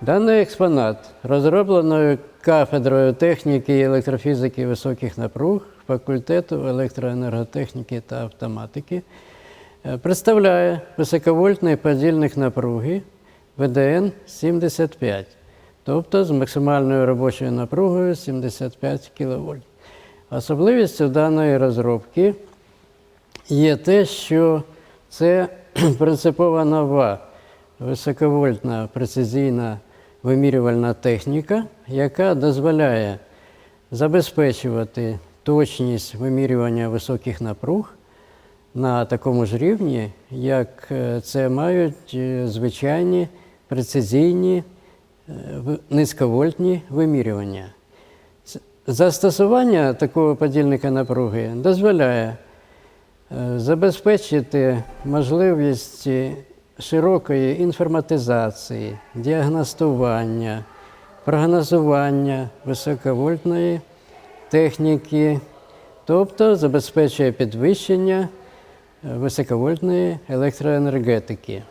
Даний експонат розробленою кафедрою техніки і електрофізики високих напруг факультету електроенерготехніки та автоматики е, представляє високовольтний подільник напруги ВДН 75, тобто з максимальною робочою напругою 75 кВт. Особливістю даної розробки є те, що це принципова нова високовольтна прецизійна вимірювальна техніка, яка дозволяє забезпечувати точність вимірювання високих напруг на такому ж рівні, як е, це мають е, звичайні прецизійні е, низьковольтні вимірювання. Застосування такого подільника напруги дозволяє забезпечити можливість широкої інформатизації, діагностування, прогнозування високовольтної техніки, тобто забезпечує підвищення високовольтної електроенергетики.